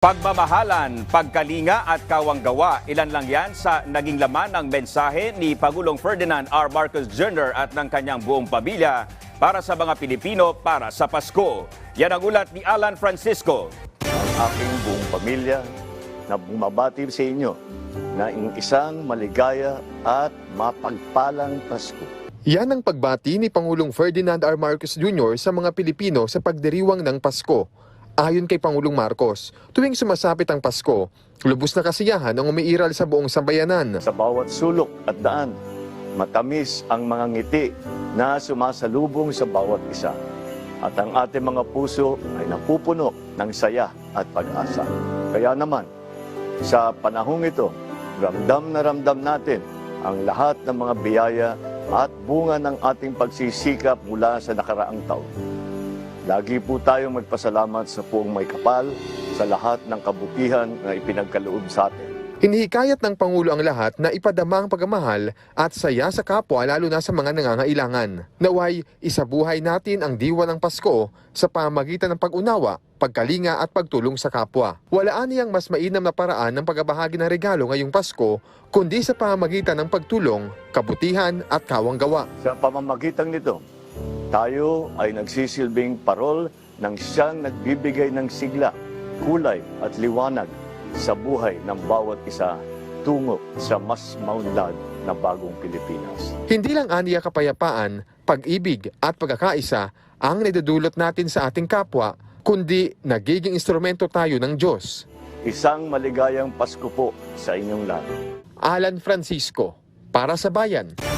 Pagmamahalan, pagkalinga at kawanggawa, ilan lang yan sa naging laman ng mensahe ni Pangulong Ferdinand R. Marcos Jr. at ng kanyang buong pamilya para sa mga Pilipino para sa Pasko. Yan ang ulat ni Alan Francisco. ang aking buong pamilya na bumabati sa inyo na ang isang maligaya at mapagpalang Pasko. Yan ang pagbati ni Pangulong Ferdinand R. Marcos Jr. sa mga Pilipino sa pagdiriwang ng Pasko. Ayon kay Pangulong Marcos, tuwing sumasapit ang Pasko, lubos na kasiyahan ang umiiral sa buong sambayanan. Sa bawat sulok at daan, matamis ang mga ngiti na sumasalubong sa bawat isa. At ang ating mga puso ay napupuno ng saya at pag-asa. Kaya naman, sa panahong ito, ramdam na ramdam natin ang lahat ng mga biyaya at bunga ng ating pagsisikap mula sa nakaraang taon. Lagi po tayong magpasalamat sa puong may kapal sa lahat ng kabutihan na ipinagkaloob sa atin. Hinihikayat ng Pangulo ang lahat na ipadama ang pagmamahal at saya sa kapwa lalo na sa mga nangangailangan. Naway, isabuhay natin ang diwa ng Pasko sa pamagitan ng pag-unawa, pagkalinga at pagtulong sa kapwa. Walaan niyang mas mainam na paraan ng pagbabahagi ng regalo ngayong Pasko kundi sa pamamagitan ng pagtulong, kabutihan at kawanggawa. Sa pamamagitan nito, tayo ay nagsisilbing parol ng siyang nagbibigay ng sigla, kulay at liwanag sa buhay ng bawat isa tungo sa mas maunlad na bagong Pilipinas. Hindi lang aniya kapayapaan, pag-ibig at pagkakaisa ang nadudulot natin sa ating kapwa, kundi nagiging instrumento tayo ng Diyos. Isang maligayang Pasko po sa inyong lahat. Alan Francisco, para sa bayan.